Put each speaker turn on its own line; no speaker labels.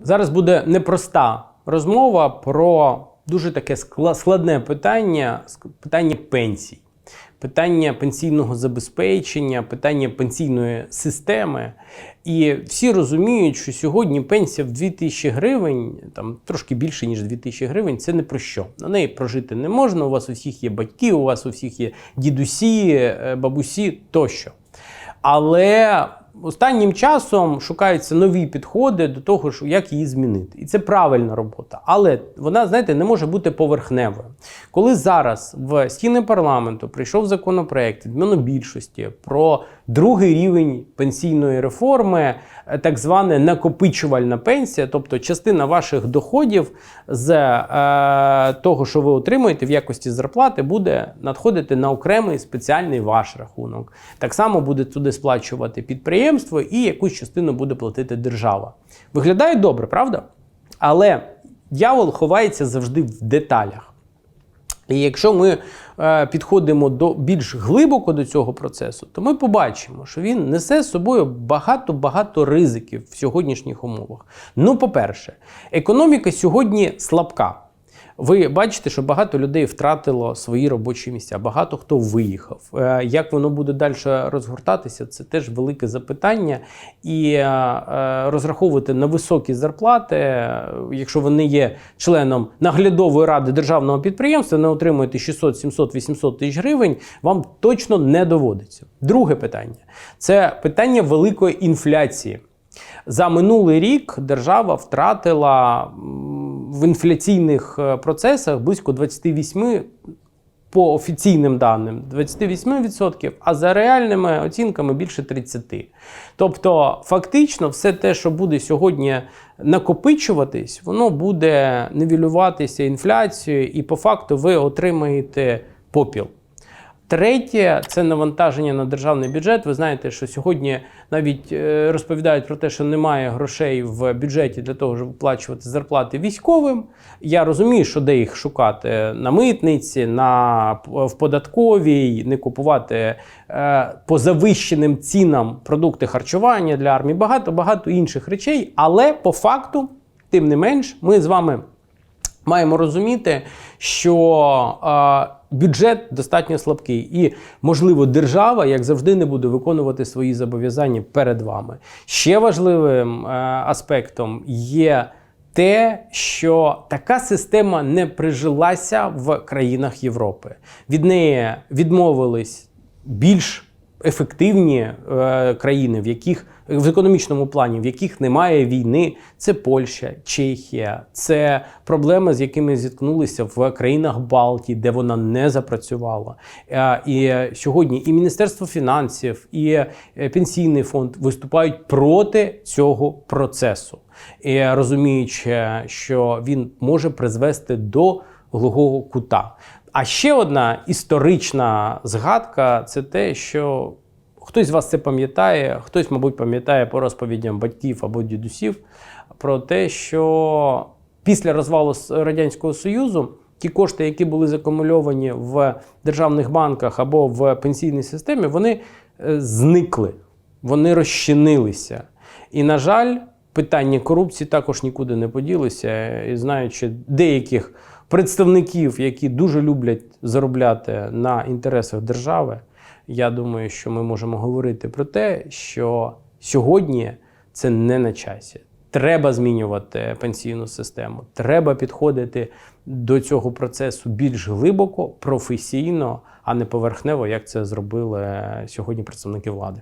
Зараз буде непроста розмова про дуже таке скла- складне питання питання пенсій, питання пенсійного забезпечення, питання пенсійної системи. І всі розуміють, що сьогодні пенсія в 2000 гривень, там трошки більше ніж 2000 гривень, це не про що. На неї прожити не можна. У вас у всіх є батьки, у вас у всіх є дідусі, е, бабусі тощо. Але останнім часом шукаються нові підходи до того, як її змінити. І це правильна робота. Але вона, знаєте, не може бути поверхневою. Коли зараз в стіни парламенту прийшов законопроект від монобільшості про другий рівень пенсійної реформи, е, так звана накопичувальна пенсія, тобто частина ваших доходів з е, того, що ви отримуєте в якості зарплати, буде надходити на окремий спеціальний ваш рахунок. Так само буде туди сплачувати підприємство і якусь частину буде платити держава. Виглядає добре, правда? Але дьявол ховається завжди в деталях. І якщо ми е, підходимо до більш глибоко до цього процесу, то ми побачимо, що він несе з собою багато-багато ризиків в сьогоднішніх умовах. Ну, по-перше, економіка сьогодні слабка. Ви бачите, що багато людей втратило свої робочі місця, багато хто виїхав. Е, Як воно буде далі розгортатися, це теж велике запитання. І е, е, розраховувати на високі зарплати, якщо ви не є членом наглядової ради державного підприємства, не отримуєте 600, 700, 800 тисяч гривень, вам точно не доводиться. Друге питання це питання великої інфляції. За минулий рік держава втратила в інфляційних е, процесах близько 28 по офіційним даним 28%, а за реальними оцінками більше 30%. Тобто, фактично, все те, що буде сьогодні накопичуватись, воно буде нівелюватися інфляцією, і по факту ви отримаєте попіл. Третє це навантаження на державний бюджет. Ви знаєте, що сьогодні навіть е, розповідають про те, що немає грошей в бюджеті для того, щоб виплачувати зарплати військовим. Я розумію, що де їх шукати на митниці, на в податковій, не купувати е, по завищеним цінам продукти харчування для армії. Багато багато інших речей. Але по факту, тим не менш, ми з вами маємо розуміти, що бюджет достатньо слабкий, і можливо, держава, як завжди, не буде виконувати свої зобов'язання перед вами. Ще важливим е, аспектом є. Те, що така система не прижилася в країнах Європи. Від неї відмовились більш ефективні е, країни, в яких в економічному плані, в яких немає війни, це Польща, Чехія, це проблеми, з якими зіткнулися в країнах Балтії, де вона не запрацювала. Е, І сьогодні і Міністерство фінансів, і е, пенсійний фонд виступають проти цього процесу, і розуміючи, що він може призвести до глухого кута. А ще одна історична згадка це те, що хтось з вас це пам'ятає, хтось, мабуть, пам'ятає по розповідям батьків або дідусів про те, що після розвалу Радянського Союзу ті кошти, які були закумульовані в державних банках або в пенсійній системі, вони е, зникли, вони розчинилися. І, на жаль, питання корупції також нікуди не поділися. І знаючи деяких представників, які дуже люблять заробляти на інтересах держави, я думаю, що ми можемо говорити про те, що сьогодні це не на часі. Треба змінювати пенсійну систему. Треба підходити до цього процесу більш глибоко, професійно, а не поверхнево, як це зробили сьогодні представники влади.